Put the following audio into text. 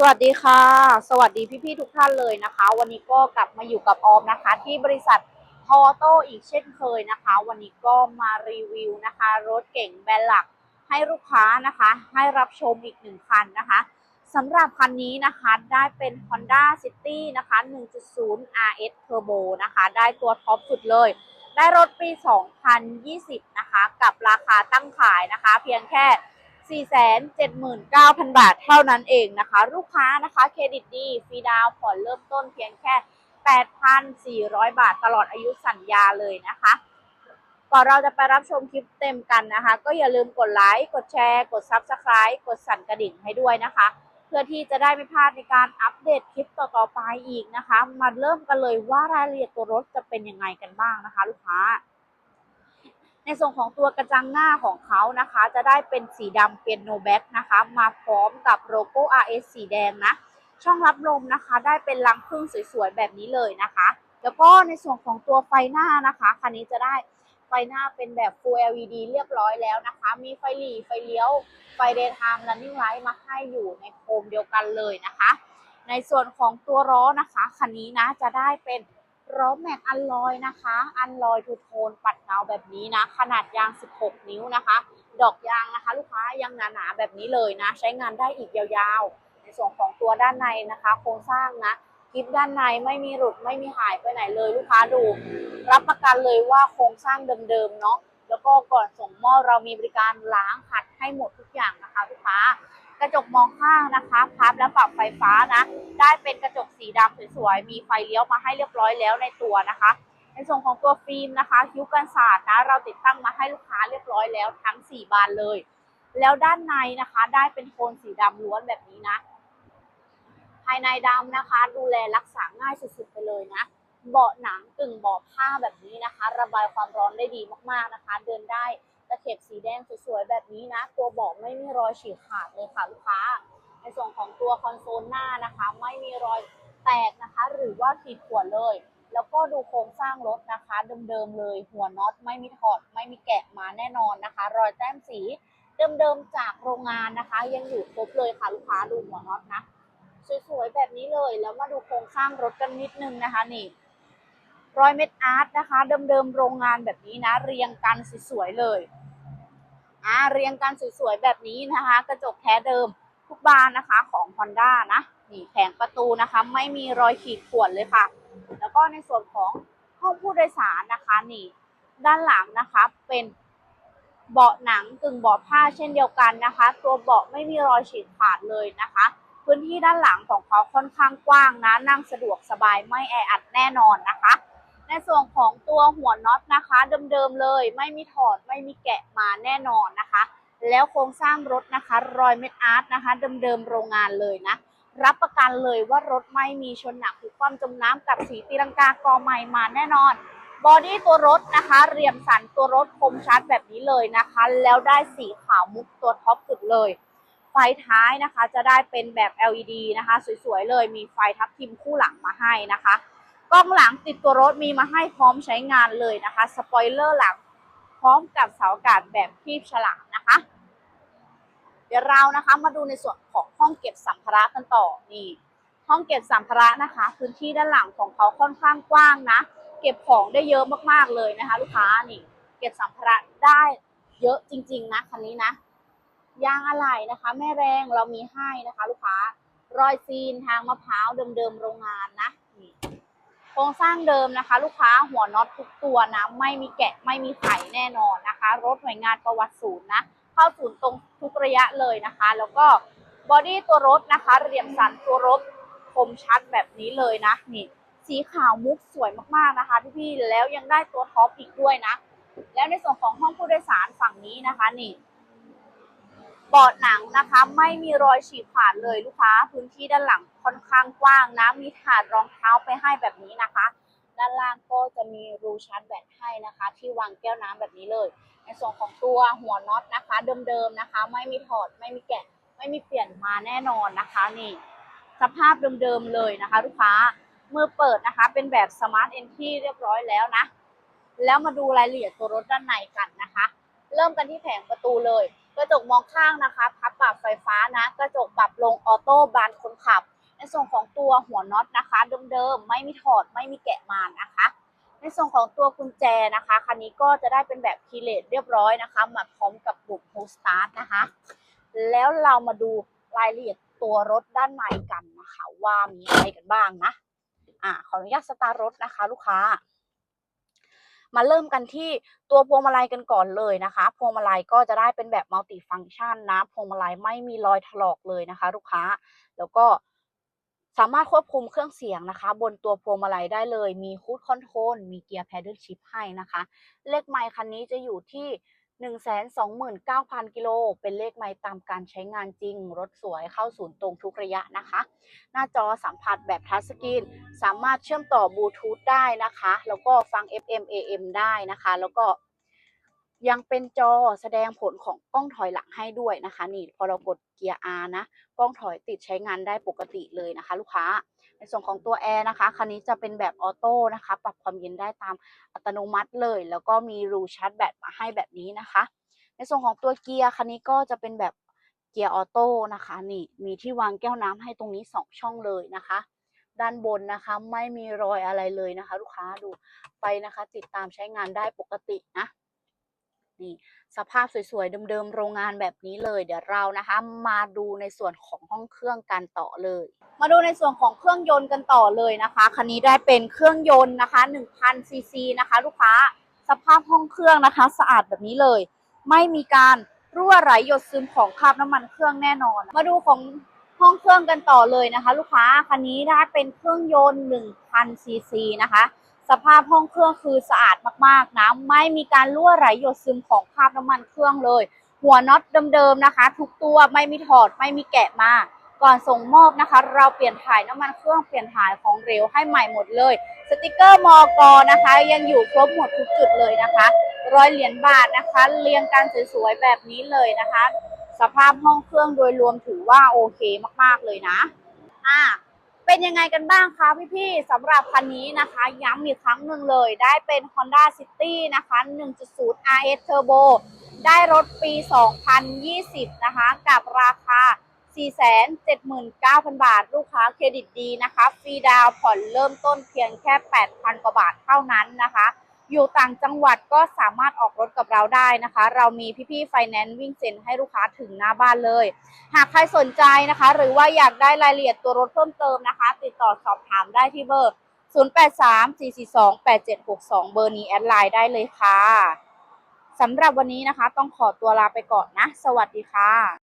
สวัสดีค่ะ สวัสดีพี่ๆทุกท่านเลยนะคะ วันนี้ก็กลับมาอยู่กับออมนะคะ ที่บริษัททอโตอีกเช่นเคยนะคะ วันนี้ก็มารีวิวนะคะ รถเก่งแบรนด์หลักให้ลูกค้านะคะ ให้รับชมอีกหนึ่งคันนะคะสำหรับคันนี้นะคะได้เป็น Honda City นะคะ 1.0 RS Turbo นะคะ ได้ตัวท็อปสุดเลย ได้รถปี 2020 นะคะ กับราคาตั้งขายนะคะ เพียงแค่ 479,000 บาทเท่านั้นเองนะคะ ลูกค้านะคะเครดิตดีฟรีดาวผ่อนเริ่มต้นเพียงแค่ 8,400 บาทตลอดอายุสัญญาเลยนะคะก่อนเราจะไปรับชมคลิปเต็มกันนะคะ ก็อย่าลืมกดไลค์กดแชร์ กด Subscribe กดสั่นกระดิ่งให้ด้วยนะคะ เพื่อที่จะได้ไม่พลาดในการอัปเดตคลิปต่อๆไปอีกนะคะ มาเริ่มกันเลยว่ารายละเอียดตัวรถจะเป็นยังไงกันบ้างนะคะ ลูกค้า ในส่วนของตัวกระจังหน้าของเขานะคะ จะได้เป็นสีดำเป็นโนแบ็กนะคะ มาพร้อมกับโลโก้ RS สีแดงนะ ช่องรับลมนะคะ ได้เป็นรังผึ้งสวยๆ แบบนี้เลยนะคะ แล้วก็ในส่วนของตัวไฟหน้านะคะคันนี้จะได้ไฟหน้าเป็นแบบ Full LED เรียบร้อยแล้วนะคะ มีไฟหลีไฟเลี้ยว ไฟเดย์ไทม์ running light มาให้อยู่ในโคมเดียวกันเลยนะคะ ในส่วนของตัวล้อนะคะคันนี้นะจะได้เป็น ล้อแม็กอันลอยนะคะ อันลอยทูโทนปัดเงาแบบนี้นะ ขนาดยาง 16 นิ้วนะคะ ดอกยางนะคะ ลูกค้ายังหนาๆแบบนี้เลยนะ ใช้งานได้อีกยาวๆ ในส่วนของตัวด้านในนะคะ โครงสร้างนะคลิปด้านในไม่มีหลุดไม่มีหายไปไหนเลยลูกค้าดู รับประกันเลยว่าโครงสร้างเดิมๆเนาะแล้วก็ก่อนส่งมอบเรามีบริการล้างขัดให้หมดทุกอย่างนะคะลูกค้า กระจกมองข้างนะคะ พับและปรับไฟฟ้านะ ได้เป็นกระจกสีดำสวยๆ มีไฟเลี้ยวมาให้เรียบร้อยแล้วในตัวนะคะ ในส่วนของตัวฟิล์มนะคะ คิ้วกันศาสตร์นะ เราติดตั้งมาให้ลูกค้าเรียบร้อยแล้วทั้ง 4 บานเลย แล้วด้านในนะคะ ได้เป็นโทนสีดำล้วนแบบนี้นะ ภายในดำนะคะ ดูแลรักษาง่ายสุดๆไปเลยนะเบาะหนังกึ่งเบาะผ้าแบบนี้นะคะ ระบายความร้อนได้ดีมากๆนะคะ เดินได้ ตะเข็บสีแดงสวยๆแบบนี้นะ ตัวเบาะไม่มีรอยฉีกขาดเลยค่ะลูกค้า ในส่วนของตัวคอนโซลหน้านะคะ ไม่มีรอยแตกนะคะ หรือว่าขีดข่วนเลย แล้วก็ดูโครงสร้างรถนะคะ เดิมๆเลย หัวน็อตไม่มีถอด ไม่มีแกะมาแน่นอนนะคะ รอยแต้มสีเดิมๆจากโรงงานนะคะ ยังอยู่ครบเลยค่ะลูกค้าดูหัวน็อตนะสวยๆแบบนี้เลย แล้วมาดูโครงสร้างรถกันนิดนึงนะคะนี่รอยเม็ดอาร์ตนะคะ เดิมๆโรงงานแบบนี้นะ เรียงกันสวยๆเลย อ่าเรียงกันสวยๆแบบนี้นะคะ กระจกแท้เดิมทุกบานนะคะของ Honda นะนี่แผงประตูนะคะ ไม่มีรอยขีดข่วนเลยค่ะ แล้วก็ในส่วนของห้องผู้โดยสารนะคะนี่ ด้านหลังนะคะเป็นเบาะหนังกึ่งเบาะผ้าเช่นเดียวกันนะคะ ตัวเบาะไม่มีรอยฉีกขาดเลยนะคะ พื้นที่ด้านหลังของเขาค่อนข้างกว้างนะนั่งสะดวกสบายไม่แออัดแน่นอนนะคะ ในส่วนของตัวหัวน็อตนะคะเดิมๆเลย ไม่มีถอดไม่มีแกะมาแน่นอนนะคะ แล้วโครงสร้างรถนะคะ รอยเม็ดอาร์ตนะคะเดิมๆโรงงานเลยนะ รับประกันเลยว่ารถไม่มีชนหนักหรือความจมน้ำกับสีตีลังกากอใหม่มาแน่นอนบอดี้ตัวรถนะคะเรียมสันตัวรถคมชัดแบบนี้เลยนะคะ แล้วได้สีขาวมุกตัวท็อปสุดเลย ไฟท้ายนะคะจะได้เป็นแบบ LED นะคะ สวยๆเลยมีไฟทับทิมคู่หลังมาให้นะคะ กล้องหลังติดตัวรถมีมาให้พร้อมใช้งานเลยนะคะสปอยเลอร์หลังพร้อมกับเสาอากาศแบบคีบฉลากนะคะ เดี๋ยวเรานะคะมาดูในส่วนของห้องเก็บสัมภาระกันต่อนี่ ห้องเก็บสัมภาระนะคะ พื้นที่ด้านหลังของเขาค่อนข้างกว้างนะ เก็บของได้เยอะมากๆเลยนะคะ ลูกค้านี่ เก็บสัมภาระได้เยอะจริง ๆ นะคันนี้นะยางอะไหล่นะคะ แม่แรงเรามีให้นะคะ ลูกค้ารอยซีนทางมะพร้าวเดิมๆโรงงานนะ ครงสร้างเดิมนะคะ ลูกค้าหัวน็อตทุกตัวนะ ไม่มีแกะไม่มีไขแน่นอนนะคะ รถหน่วยงานประวัติศูนย์นะ เข้าศูนย์ตรงทุกระยะเลยนะคะ แล้วก็บอดี้ตัวรถนะคะ เรียมสันตัวรถคมชัดแบบนี้เลยนะนี่สีขาวมุกสวยมากๆนะคะพี่ๆแล้วยังได้ตัวท็อปอีกด้วยนะ แล้วในส่วนของห้องผู้โดยสารฝั่งนี้นะคะนี่ เบาะหนังนะคะ ไม่มีรอยฉีกขาดเลยลูกค้า พื้นที่ด้านหลังค่อนข้างกว้างนะ มีถาดรองเท้าไปให้แบบนี้นะคะ ด้านล่างก็จะมีรูชาร์จแบตให้นะคะ ที่วางแก้วน้ำแบบนี้เลย ในส่วนของตัวหัวน็อตนะคะ เดิมๆนะคะ ไม่มีถอดไม่มีแกะ ไม่มีเปลี่ยนมาแน่นอนนะคะนี่ สภาพเดิมๆเลยนะคะ ลูกค้ามือเปิดนะคะ เป็นแบบสมาร์ทเอนที่เรียบร้อยแล้วนะ แล้วมาดูรายละเอียดตัวรถด้านในกันนะคะ เริ่มกันที่แผงประตูเลย กระจกมองข้างนะคะ พับปรับไฟฟ้านะ กระจกปรับลงออโต้บานคนขับ ในส่วนของตัวหัวน็อตนะคะเดิมๆไม่มีถอดไม่มีแกะมานะคะ ในส่วนของตัวกุญแจนะคะคันนี้ก็จะได้เป็นแบบคีเลสเรียบร้อยนะคะมาพร้อมกับปุ่ม Push Start นะคะ แล้วเรามาดูรายละเอียดตัวรถด้านในกันนะคะ ว่ามีอะไรกันบ้างนะอ่าขออนุญาตสตาร์ทรถนะคะ ลูกค้า มาเริ่มกันที่ตัวพวงมาลัยกันก่อนเลยนะคะ พวงมาลัยก็จะได้เป็นแบบมัลติฟังก์ชันนะ พวงมาลัยไม่มีรอยถลอกเลยนะคะ ลูกค้า แล้วก็สามารถควบคุมเครื่องเสียงนะคะ บนตัวพวงมาลัยได้เลย มีคูดคอนโทรล มีเกียร์แพดเดิลชิพให้นะคะ เลขไมค์คันนี้จะอยู่ที่ 129,000 กิโล เป็นเลขไม้ตามการใช้งานจริง รถสวยเข้าศูนย์ตรงทุกระยะนะคะ หน้าจอสัมผัสแบบทัชสกรีน สามารถเชื่อมต่อบลูทูธได้นะคะ แล้วก็ฟัง FM AM ได้นะคะ แล้วก็ ยังเป็นจอแสดงผลของกล้องถอยหลังให้ด้วยนะคะ นี่พอเรากดเกียร์ R นะ กล้องถอยติดใช้งานได้ปกติเลยนะคะ ลูกค้า ในส่วนของตัวแอร์นะคะ คันนี้จะเป็นแบบออโต้นะคะ ปรับความเย็นได้ตามอัตโนมัติเลย แล้วก็มีรูชาร์จแบตมาให้แบบนี้นะคะ ในส่วนของตัวเกียร์คันนี้ก็จะเป็นแบบเกียร์ออโต้นะคะ นี่มีที่วางแก้วน้ำให้ตรงนี้ 2 ช่องเลยนะคะด้านบนนะคะไม่มีรอยอะไรเลยนะคะ ลูกค้าดูไฟนะคะ ติดตามใช้งานได้ปกตินะ นี่สภาพสวยๆเดิมๆโรงงานแบบนี้เลย เดี๋ยวเรานะคะ มาดูในส่วนของห้องเครื่องกันต่อเลย มาดูในส่วนของเครื่องยนต์กันต่อเลยนะคะคันนี้ได้เป็นเครื่องยนต์นะคะ1,000ซีซีนะคะ ลูกค้าสภาพห้องเครื่องนะคะ สะอาดแบบนี้เลย ไม่มีการรั่วไหลหยดซึมของคราบน้ำมันเครื่องแน่นอน มาดูของห้องเครื่องกันต่อเลยนะคะ ลูกค้าคันนี้ได้เป็นเครื่องยนต์1,000ซีซีนะคะ สภาพห้องเครื่องคือสะอาดมากๆนะไม่มีการรั่วไหลหยดซึมของคราบน้ำมันเครื่องเลย หัวน็อตเดิมๆนะคะ ทุกตัวไม่มีถอดไม่มีแกะมาก่อนส่งมอบนะคะ เราเปลี่ยนถ่ายน้ำมันเครื่องเปลี่ยนถ่ายของเหลวให้ใหม่หมดเลย สติกเกอร์มอกอนะคะ ยังอยู่ครบหมดทุกจุดเลยนะคะร้อยเหรียญบาทนะคะ เรียงกันสวยๆแบบนี้เลยนะคะ สภาพห้องเครื่องโดยรวมถือว่าโอเคมากๆเลยนะอ่า เป็นยังไงกันบ้างคะพี่ๆสำหรับคันนี้นะคะ ย้ำอีกครั้งหนึ่งเลยได้เป็น Honda City นะคะ 1.0 RS Turbo ได้รถปี 2020 นะคะ กับราคา 479,000 บาท ลูกค้าเครดิตดีนะคะ ฟรีดาวผ่อนเริ่มต้นเพียงแค่ 8,000 กว่าบาทเท่านั้นนะคะ อยู่ต่างจังหวัดก็สามารถออกรถกับเราได้นะคะ เรามีพี่ๆไฟแนนซ์วิ่งเซ็นให้ลูกค้าถึงหน้าบ้านเลย หากใครสนใจนะคะ หรือว่าอยากได้รายละเอียดตัวรถเพิ่มเติมนะคะ ติดต่อสอบถามได้ที่เบอร์ 0834428762 เบอร์นี้แอดไลน์ได้เลยค่ะสำหรับวันนี้นะคะ ต้องขอตัวลาไปก่อนนะ สวัสดีค่ะ